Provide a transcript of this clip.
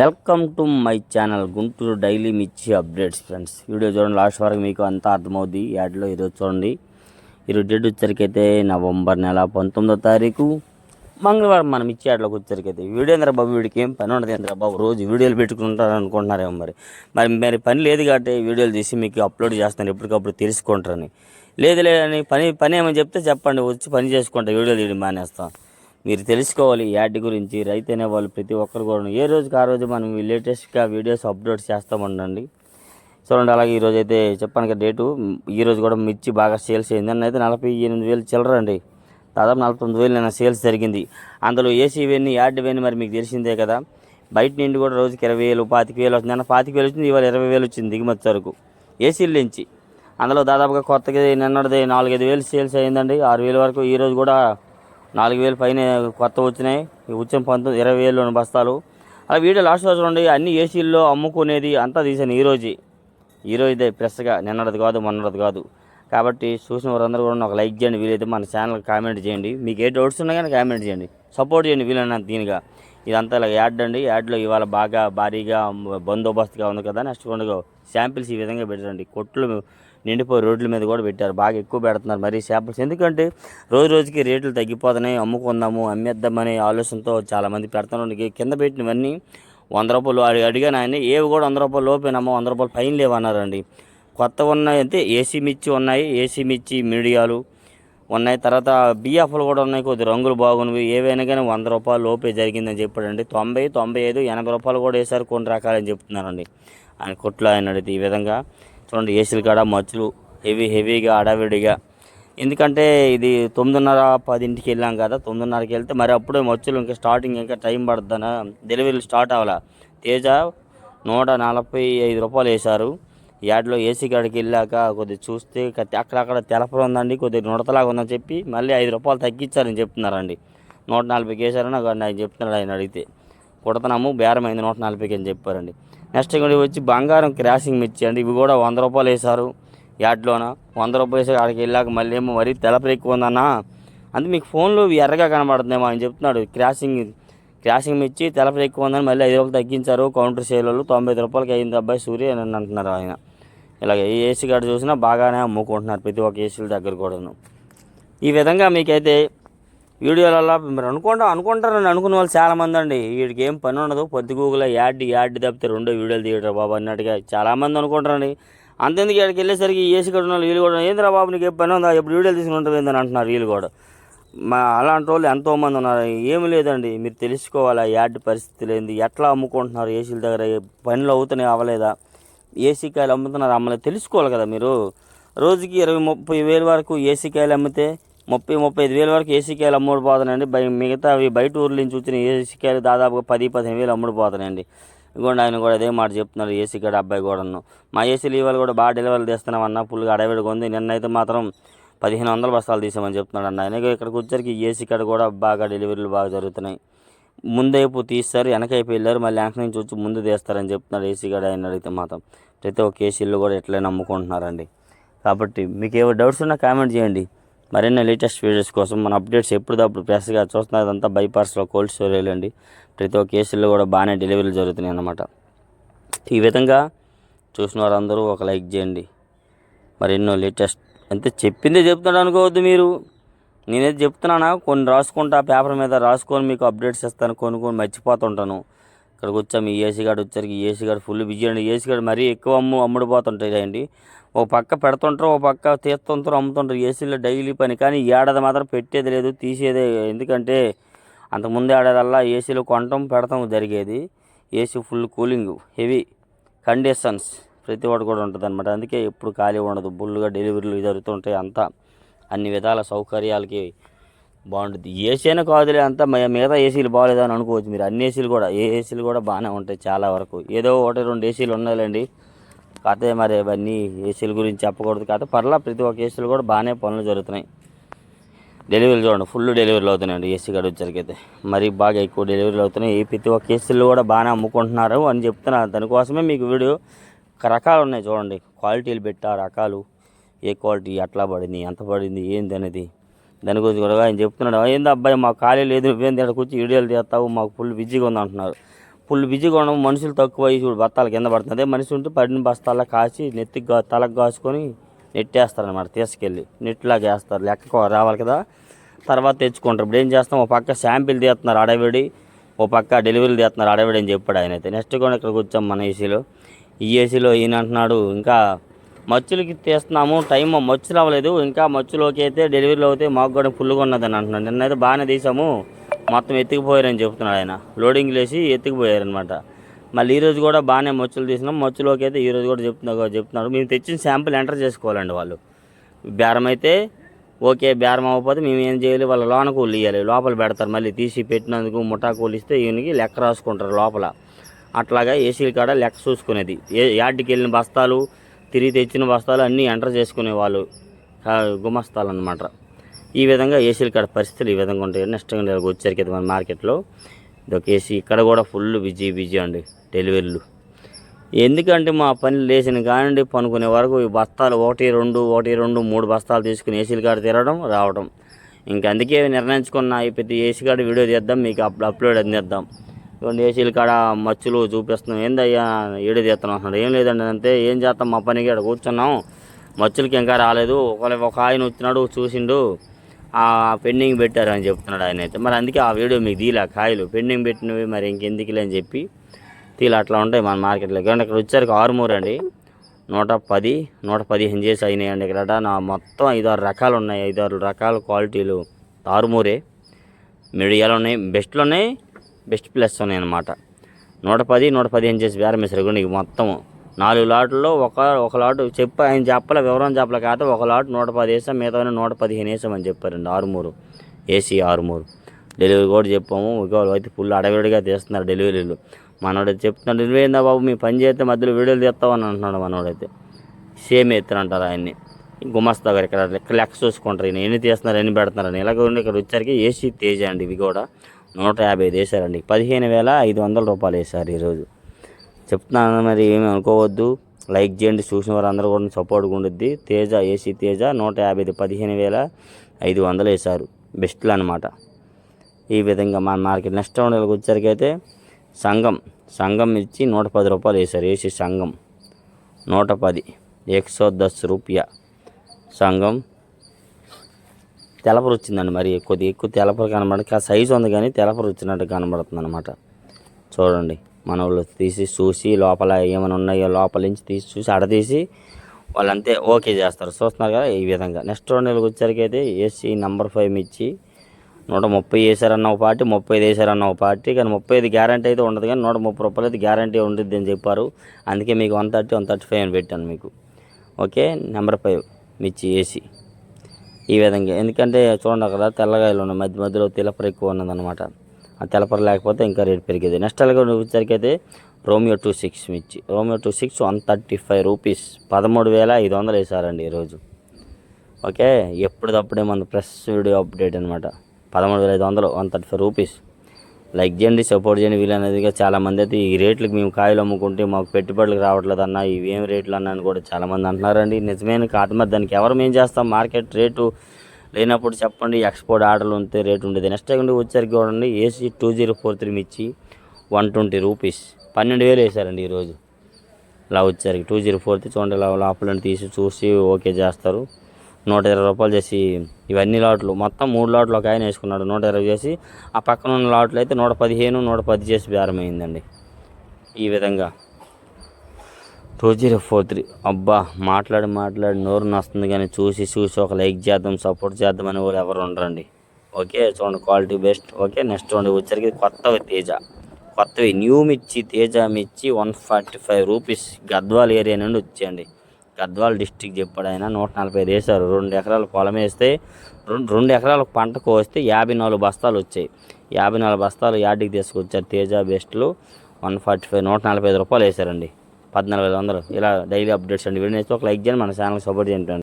Welcome to my channel Guntur daily mirchi updates friends video చూడండి last వరకు మీకు అంతా అర్థమవుద్ది. యాడ్లో ఈరోజు చూడండి. ఈరోజు డేట్ వచ్చరికైతే నవంబర్ నెల పంతొమ్మిదో తారీఖు. మంగళవారం మనం ఇచ్చే యాడ్లోకి వచ్చరికైతే వీడియోంద్ర వీడియో బాబు వీడికి ఏం పని ఉండదు ఏంద్రా బాబు? రోజు వీడియోలు పెట్టుకుంటారు అనుకుంటున్నారేమో మరి. మరి మరి పని లేదు కాబట్టి వీడియోలు తీసి మీకు అప్లోడ్ చేస్తాను. ఎప్పటికప్పుడు తెలుసుకుంటారని. లేదు లేదని పని పని ఏమని చెప్తే చెప్పండి. వచ్చి పని చేసుకుంటా వీడియోలు తీయడం మానేస్తాం. మీరు తెలుసుకోవాలి యాడ్ గురించి. రైతు అనే వాళ్ళు ప్రతి ఒక్కరు కూడా ఏ రోజుకి ఆ రోజు మనం లేటెస్ట్గా వీడియోస్ అప్లోడ్ చేస్తామండండి. చూడండి అలాగే ఈరోజు అయితే చెప్పాను కదా డేటు. ఈ రోజు కూడా మిర్చి బాగా సేల్స్ అయింది. అన్న అయితే నలభై ఎనిమిది వేలు చిల్లరండి దాదాపు నలభై తొమ్మిది వేలు నేను సేల్స్ జరిగింది. అందులో ఏసీ ఇవన్నీ యాడ్ ఇవన్నీ మరి మీకు తెలిసిందే కదా. బయట నుండి కూడా రోజుకి ఇరవై వేలు పాతిక వేలు వస్తుంది. నిన్న పాతిక వేలు వచ్చింది ఇవాళ ఇరవై వేలు వచ్చింది దిగుమతి వరకు. ఏసీల నుంచి. అందులో దాదాపుగా కొత్తగా నిన్నటిది నాలుగైదు వేలు సేల్స్ అయిందండి. ఆరు వేల వరకు ఈ రోజు కూడా నాలుగు వేలు పైన కొత్త వచ్చినాయి. వచ్చిన పంతొమ్మిది ఇరవై వేలు బస్తాలు. అలా వీడియో లాస్ట్ రోజు చూడండి అన్ని ఏసీల్లో అమ్ముకునేది అంతా తీసాను ఈ రోజు ప్రెస్గా ఫ్రెష్గా నిన్నటిది కాదు మొన్నటిది కాదు. కాబట్టి చూసిన వారందరూ కూడా ఒక లైక్ చేయండి వీలైతే మన ఛానల్ కామెంట్ చేయండి. మీకు ఏ డౌట్స్ ఉన్నా కానీ కామెంట్ చేయండి. సపోర్ట్ చేయండి వీలైనంత దీనిగా. ఇదంతా ఇలా యాడ్ అండి. యాడ్లో ఇవాళ బాగా భారీగా బందోబస్తుగా ఉంది కదా నెక్స్ట్ కొండగా శాంపిల్స్ ఈ విధంగా పెట్టండి కొట్లు నిండిపోయి రోడ్ల మీద కూడా పెట్టారు. బాగా ఎక్కువ పెడుతున్నారు మరి చేపలు. ఎందుకంటే రోజు రోజుకి రేట్లు తగ్గిపోతున్నాయి. అమ్ముకుందాము అమ్మేద్దామనే ఆలోచనతో చాలామంది పెడుతున్నారు. కింద పెట్టినవన్నీ వంద రూపాయలు అడిగాను ఆయన ఏవి కూడా వంద రూపాయలు లోపేనమ్మా వంద రూపాయలు పైన లేవన్నారండి. కొత్త ఉన్నాయి అంటే ఏసీ మిర్చి ఉన్నాయి. ఏసీ మిర్చి మీడియాలు ఉన్నాయి. తర్వాత బిఎఫ్లు కూడా ఉన్నాయి. కొద్ది రంగులు బాగున్నవి. ఏవైనా కానీ వంద రూపాయలు లోపే జరిగిందని చెప్పాడండి. తొంభై తొంభై ఐదు ఎనభై రూపాయలు కూడా వేశారు. కొన్ని రకాలని చెప్తున్నారండి. ఆయన కొట్లో ఆయన అడిగితే ఈ విధంగా చూడండి ఏసీలు కాడ మచ్చులు హెవీ హెవీగా అడావిడిగా ఎందుకంటే ఇది తొమ్మిదిన్నర పదింటికి వెళ్ళాం కదా తొమ్మిదిన్నరకి వెళ్తే మరి అప్పుడే మచ్చులు ఇంకా స్టార్టింగ్ ఇంకా టైం పడుతుందనా? డెలివరీలు స్టార్ట్ అవ్వాలా? తేజ నూట నలభై ఐదు రూపాయలు వేశారు. యాడ్లో ఏసీ కాడికి వెళ్ళాక కొద్దిగా చూస్తే అక్కడక్కడ తెలపలు ఉందండి కొద్దిగా నుడతలాగా ఉందని చెప్పి మళ్ళీ ఐదు రూపాయలు తగ్గించారని చెప్తున్నారండి. నూట నలభైకి వేశారని నాకు ఆయన చెప్తున్నాడు ఆయన అడిగితే. కుడతనాము బేరం అయింది నూట నలభైకి అని చెప్పారండి. నెక్స్ట్ ఇంకోటి వచ్చి బంగారం క్రాసింగ్ మిర్చి అండి. ఇవి కూడా వంద రూపాయలు వేశారు. యాడ్లోన? వంద రూపాయలు వేసి అక్కడికి వెళ్ళాక మళ్ళీ ఏమో మరీ తెలపలు ఎక్కువ ఉందన్నా. అంటే మీకు ఫోన్లో ఎర్రగా కనబడుతుందేమో ఆయన చెప్తున్నాడు. క్రాసింగ్ క్రాసింగ్ మిర్చి తెలపలు ఎక్కువ ఉందని మళ్ళీ ఐదు రూపాయలు తగ్గించారు. కౌంటర్ సేల్ వాళ్ళు తొంభై రూపాయలకి అయింది అబ్బాయి సూర్య అని అంటున్నారు ఆయన. ఇలాగ ఏ ఏసీ కార్డు చూసినా బాగానే అమ్ముకుంటున్నారు ప్రతి ఒక్క ఏసీల దగ్గర కూడాను. ఈ విధంగా మీకైతే వీడియోలలో మీరు అనుకుంటా అనుకుంటారని అనుకునే వాళ్ళు చాలామంది అండి వీడికి ఏం పని ఉండదు. పొద్దుగూగులో యాడ్ యాడ్ తప్పితే రెండో వీడియోలు తీయడం బాబు అన్నట్టుగా చాలామంది అనుకుంటారండి. అంతెందుకు ఇక్కడికి వెళ్ళేసరికి ఏసీ కట్టిన వాళ్ళు వీళ్ళు కూడా ఏంద్రా బాబు నీకు ఏ పని ఉందా? ఎప్పుడు వీడియోలు తీసుకుని ఉంటుంది ఏందని అంటున్నారు వీళ్ళు కూడా. మా అలాంటి వాళ్ళు ఎంతోమంది ఉన్నారు. ఏమి లేదండి. మీరు తెలుసుకోవాలి యాడ్ పరిస్థితి లేనిది ఎట్లా అమ్ముకుంటున్నారు ఏసీల దగ్గర? పనులు అవుతున్నాయి అవ్వలేదా? ఏసీ కాయలు అమ్ముతున్నారు అమ్మలేదు తెలుసుకోవాలి కదా మీరు. రోజుకి ఇరవై ముప్పై వేల వరకు ఏసీ కాయలు అమ్మితే ముప్పై ముప్పై ఐదు వేల వరకు ఏసీ కాయలు అమ్ముడుపోతున్నాయండి. బై మిగతా అవి బయట ఊర్ల నుంచి వచ్చిన ఏసీ కాయలు దాదాపుగా పది పదిహేను వేలు అమ్ముడుపోతున్నాయండి. ఇదిగోండి ఆయన కూడా అదే మాట చెప్తున్నారు ఏసీ కాడ అబ్బాయి కూడాను. మా ఏసీలు ఇవాళ కూడా బాగా డెలివరీ తీస్తున్నాం అన్న ఫుల్గా అడవిడిగా ఉంది. నిన్నైతే మాత్రం పదిహేను వందల బస్తాలు తీసామని చెప్తున్నాడు అన్న ఆయన ఇక్కడికి వచ్చరికి ఏసీ కాడ కూడా బాగా డెలివరీలు బాగా జరుగుతున్నాయి. ముందైపు తీస్తారు వెనకైపు వెళ్ళారు మళ్ళీ వెనక నుంచి వచ్చి ముందు తీస్తారని చెప్తున్నాడు ఏసీ కాడ ఆయన అడిగితే మాత్రం. ప్రతి ఒక్క ఏసీలు కూడా ఎట్లయినా నమ్ముకుంటున్నారండి కాబట్టి మీకు ఏవో డౌట్స్ ఉన్నా కామెంట్ చేయండి. మరిన్ని లేటెస్ట్ వీడియోస్ కోసం మన అప్డేట్స్ ఎప్పుడప్పుడు ప్రెస్గా చూస్తున్నదంతా బైపాస్లో కోల్డ్ స్టోరేజ్ అండి. ప్రతి ఒక్క కేసుల్లో కూడా బాగానే డెలివరీలు జరుగుతున్నాయి అన్నమాట. ఈ విధంగా చూసిన వారందరూ ఒక లైక్ చేయండి. మరెన్నో లేటెస్ట్ అంతే చెప్పిందే చెప్తున్నాడు అనుకోవద్దు మీరు. నేనేది చెప్తున్నానా? కొన్ని రాసుకుంటా పేపర్ మీద రాసుకొని మీకు అప్డేట్స్ ఇస్తాను కొన్ని కొన్ని మర్చిపోతుంటాను. ఇక్కడికి వచ్చాము ఈ ఏసీ గార్డు వచ్చరికి ఏసీ గార్డు ఫుల్ బిజీ అండి. ఏసీ గార్డు మరీ ఎక్కువ అమ్ము అమ్ముడుపోతుంటాయి అండి ఒక పక్క పెడుతుంటారు ఒక పక్క తీస్తుంటారు అమ్ముతుంటారు. ఏసీలో డైలీ పని. కానీ ఈ ఏడాది మాత్రం పెట్టేది లేదు తీసేదే ఎందుకంటే అంతకుముందు ఏడాదల్లా ఏసీలో కొనటం పెడతాం జరిగేది. AC full cooling heavy conditions ప్రతి ఒక్కటి కూడా ఉంటుంది అనమాట అందుకే ఎప్పుడు ఖాళీ ఉండదు. బుల్లుగా డెలివరీలు జరుగుతుంటాయి అంతా. అన్ని విధాల సౌకర్యాలకి బాగుంటుంది. ఏసీ అయినా కాదులే అంతా మిగతా ఏసీలు బాగాలేదని అనుకోవచ్చు మీరు. అన్ని ఏసీలు కూడా ఏ ఏసీలు కూడా బాగానే ఉంటాయి చాలా వరకు. ఏదో ఒకటి రెండు ఏసీలు ఉన్నాయిలేండి. కాకపోతే మరి అవన్నీ ఏసీల గురించి చెప్పకూడదు. కాకపోతే పర్లా ప్రతి ఒక్క ఏసీలు కూడా బాగానే పనులు జరుగుతున్నాయి. డెలివరీలు చూడండి ఫుల్ డెలివరీలు అవుతున్నాయండి ఏసీ కాడ వచ్చరికైతే మరీ బాగా ఎక్కువ డెలివరీలు అవుతున్నాయి. ప్రతి ఒక్క ఏసీలు కూడా బాగానే అమ్ముకుంటున్నారు అని చెప్తున్నారు. దానికోసమే మీకు వీడియో రకాలు ఉన్నాయి చూడండి. క్వాలిటీలు పెట్టా రకాలు. ఏ క్వాలిటీ ఎట్లా పడింది ఎంత పడింది ఏంది అనేది. దాని గురించి కూడా ఆయన చెప్తున్నాడు. ఏంది అబ్బాయి మా ఖాళీ లేదు నువ్వేం ఇక్కడ కూర్చి వీడియోలు చేస్తావు మాకు ఫుల్ బిజీగా ఉంది అంటున్నారు. ఫుల్ బిజీగా ఉండడం మనుషులు తక్కువ అయ్యి చూడు బత్తాలు కింద పడుతుంది. అదే మనిషి ఉంటే పడిన బస్తాల్లో కాచి నెత్తికి గా- తలకు కాసుకొని నెట్టేస్తారనమాట తీసుకెళ్ళి. నెట్లాగా వేస్తారు లెక్క రావాలి కదా. తర్వాత తెచ్చుకుంటారు. ఇప్పుడు ఏం చేస్తాం? ఒక పక్క శాంపిల్ తీస్తున్నారు అడవిడి ఓ పక్క డెలివరీలు తీస్తున్నారు అడవిడి అని చెప్పాడు ఆయన అయితే. నెక్స్ట్ కూడా ఇక్కడ కూర్చోం మన ఏసీలో. ఈ ఏసీలో ఈయన అంటున్నాడు ఇంకా మచ్చులకి తీస్తున్నాము టైం మచ్చులు అవ్వలేదు. ఇంకా మచ్చులోకి అయితే డెలివరీలో అయితే మాకు కూడా ఫుల్గా ఉన్నదని అంటున్నాడు నిన్నైతే బాగానే తీసాము. మొత్తం ఎత్తుకుపోయారని చెప్తున్నాడు ఆయన. లోడింగ్ లేసి ఎత్తుకుపోయారనమాట. మళ్ళీ ఈరోజు కూడా బాగానే మచ్చులు తీసినాం. మచ్చులోకి అయితే ఈరోజు కూడా చెప్తున్నా చెప్తున్నారు. మేము తెచ్చిన శాంపుల్ ఎంటర్ చేసుకోవాలండి వాళ్ళు. బేరం అయితే ఓకే బేరం అవ్వకపోతే మేము ఏం చేయాలి? వాళ్ళ లోన కూలి ఇవ్వాలి లోపల పెడతారు మళ్ళీ తీసి పెట్టినందుకు ముఠా కూలి ఇస్తే ఈయనకి లెక్క రాసుకుంటారు లోపల. అట్లాగా ఏసీల కాడ లెక్క చూసుకునేది. ఏ యార్డ్కి వెళ్ళిన బస్తాలు తిరిగి తెచ్చిన బస్తాలు అన్నీ ఎంటర్ చేసుకునే వాళ్ళు గుమస్తాలు అనమాట ఈ విధంగా ఏసీలు కాడ పరిస్థితులు ఈ విధంగా ఉంటాయి. నెక్స్ట్ వచ్చేసరికి మన మార్కెట్లో. ఇదొక ఏసీ. ఇక్కడ కూడా ఫుల్ బిజీ బిజీ అండి. డెలివరీలు. ఎందుకంటే మా పని లేచిన కానివ్వండి పనుకునే వరకు ఈ బస్తాలు ఒకటి రెండు ఒకటి రెండు మూడు బస్తాలు తీసుకుని ఏసీలు కాడ తిరగడం రావడం. ఇంక అందుకే నిర్ణయించుకున్న ఈ ప్రతి ఏసీ కాడ వీడియో తీద్దాం మీకు అప్ అప్లోడ్ అందిద్దాం. ఇవ్వండి ఏసీల కాడ మచ్చులు చూపిస్తున్నాం. ఏందయ్యా వీడియో తీస్తున్నాం అంటున్నాడు ఏం లేదండి అంతే. ఏం చేస్తాం? మా పనికి ఇక్కడ కూర్చున్నాం. మచ్చులకి ఇంకా రాలేదు. ఒకవేళ ఒక ఆయన వచ్చినాడు చూసిండు. ఆ పెండింగ్ పెట్టారు అని చెప్తున్నాడు ఆయన అయితే. మరి అందుకే ఆ వీడియో మీకు తీలే కాయలు. పెండింగ్ పెట్టినవి మరి ఇంకెందుకులే అని చెప్పి తీలు అట్లా ఉంటాయి మన మార్కెట్లో. కానీ ఇక్కడ వచ్చారు ఆరుమూరు అండి. నూట పది నూట పదిహేను చేసి అయినాయండి ఇక్కడ నా మొత్తం ఐదారు రకాలు ఉన్నాయి. ఐదారు రకాల క్వాలిటీలు. ఆరుమూరే మిడియాలు ఉన్నాయి. బెస్ట్లు ఉన్నాయి. బెస్ట్ ప్లస్ ఉన్నాయి అన్నమాట. నూట పది నూట పదిహేను చేసి బేరం వేసారు నీకు మొత్తం నాలుగు లాట్లలో ఒక ఒక లాట్ చెప్ప ఆయన చెప్పలే వివరం చెప్పలే కాకపోతే ఒక లాట్ నూట పది వేసాం మిగతా నూట పదిహేను వేసామని చెప్పారండి. ఆరుమూరు. ఏసీ ఆరుమూరు. డెలివరీ కూడా చెప్పాము. ఇంకోళ్ళు అయితే ఫుల్ అడవిడిగా తీస్తున్నారు డెలివరీలు. మనోడు చెప్తున్నాడు డెలివరీ బాబు మీ పని చేస్తే మధ్యలో వీడియోలు తీస్తామని అంటున్నాడు మనోడైతే సేమ్ ఎత్తునంటారు ఆయన్ని. గుమస్తా గారు ఇక్కడ లెక్క లెక్క చూసుకుంటారు. ఈయన ఎన్ని తీస్తున్నారు ఎన్ని పెడుతున్నారు ఇలాగ ఉండి ఇక్కడ వచ్చరికి ఏసీ తేజ అండి ఇవి కూడా. నూట యాభై ఐదు వేసారండి పదిహేను వేల ఐదు వందల రూపాయలు వేశారు ఈరోజు. చెప్తున్నాను మరి ఏమి అనుకోవద్దు. లైక్ చేయండి చూసిన వారు అందరూ కూడా సపోర్ట్గా ఉండుద్ది. తేజ ఏసీ తేజ నూట యాభై ఐదు పదిహేను వేల ఐదు వందలు వేశారు. బెస్ట్లు అనమాట ఈ విధంగా మన మార్కెట్ నెక్స్ట్ రౌండ్కి వచ్చరికి అయితే సంఘం సంఘం ఇచ్చి నూట పది రూపాయలు వేశారు. ఏసీ సంఘం నూట పది ఎక్సో దస్ రూపాయ సంఘం తెలపరు వచ్చిందండి మరి. కొద్ది ఎక్కువ తెలపరు కనబడక సైజు ఉంది కానీ తెలపరు వచ్చినట్టు కనబడుతుంది అనమాట చూడండి మన వాళ్ళు తీసి చూసి లోపల ఏమైనా ఉన్నాయో లోపల నుంచి తీసి చూసి అడతీసి వాళ్ళంతే ఓకే చేస్తారు. చూస్తున్నారు కదా ఈ విధంగా. నెక్స్ట్ రెండు నెలలకు వచ్చరికి అయితే ఏసీ నెంబర్ ఫైవ్ ఇచ్చి నూట ముప్పై వేసారన్న ఒక పార్టీ ముప్పై ఐదు వేసారన్న ఒక పార్టీ. కానీ ముప్పై ఐదు గ్యారంటీ అయితే ఉండదు కానీ నూట ముప్పై రూపాయలు అయితే గ్యారంటీ ఉండద్ది అని చెప్పారు. అందుకే మీకు one thirty one thirty five అని పెట్టాను మీకు. Okay number five mirchi AC ఈ విధంగా. ఎందుకంటే చూడండి అక్కడ తెల్లగాయలు ఉన్నాయి. మధ్య మధ్యలో తెలపర ఎక్కువ ఉన్నదన్నమాట ఆ తెలపర లేకపోతే ఇంకా రేట్ పెరిగేది. నెక్స్ట్ అలాగే వచ్చేసరికైతే అయితే Romeo two six mirchi Romeo two six one thirty five rupees పదమూడు వేల ఐదు వందలు వేసారండి ఈరోజు. ఓకే? ఎప్పటిదప్పుడే మన ప్రెస్ వీడియో అప్డేట్ అనమాట పదమూడు వేల ఐదు వందలు one thirty five rupees like చేయండి సపోర్ట్ చేయండి వీలనేదిగా చాలామంది అయితే ఈ రేట్లకు మేము కాయలు అమ్ముకుంటే మాకు పెట్టుబడులకు రావట్లేదు అన్న. ఇవేం రేట్లు అన్న అని కూడా చాలామంది అంటున్నారండి. నిజమైన కాదు మరి దానికి ఎవరు మేము చేస్తాం? మార్కెట్ రేటు లేనప్పుడు చెప్పండి. ఎక్స్పోర్ట్ ఆర్డర్లు ఉంటే రేటు ఉండేది. నెక్స్ట్ అండి వచ్చరికి చూడండి. AC two zero four three mirchi one twenty rupees పన్నెండు వేలు వేసారండి ఈరోజు. ఇలా వచ్చారు టూ జీరో ఫోర్ చూడండి. ఇలా లోపల తీసి చూసి ఓకే చేస్తారు. నూట ఇరవై రూపాయలు చేసి ఇవన్నీ లాట్లు. మొత్తం మూడు లాట్లు ఒక ఆయన వేసుకున్నాడు నూట ఇరవై చేసి. ఆ పక్కన ఉన్న లాట్లు అయితే నూట పదిహేను నూట పది చేసి ప్రారంభమైందండి ఈ విధంగా. Two zero four three. అబ్బా మాట్లాడి మాట్లాడి నోరు నస్తుంది కానీ చూసి చూసి ఒక లైక్ చేద్దాం సపోర్ట్ చేద్దాం అని వాళ్ళు ఎవరు ఉండరండి. ఓకే చూడండి క్వాలిటీ బెస్ట్. ఓకే నెక్స్ట్ చూడండి వచ్చరికి కొత్తవి తేజ. కొత్తవి. New mirchi Teja mirchi one forty five rupees Gadwal area నుండి వచ్చేయండి. గద్వాల డిస్టిక్ చెప్పాడు నూట నలభై ఐదు వేశారు. రెండు ఎకరాలు పొలం వేస్తే రెండు రెండు ఎకరాలకు పంట కోస్తే యాభై నాలుగు బస్తాలు వచ్చాయి. యాభై నాలుగు బస్తాలు యార్డ్కి తీసుకొచ్చారు తేజ బెస్ట్లు. వన్ ఫార్టీ ఫైవ్ నూట నలభై ఐదు రూపాయలు వేశారండి. పద్నాలుగు వేల వందలు. ఇలా డైలీ అప్డేట్స్ అండి. వీడియో ఒక లైక్ చేయండి. మన ఛానల్ సపోర్ట్ చేయండి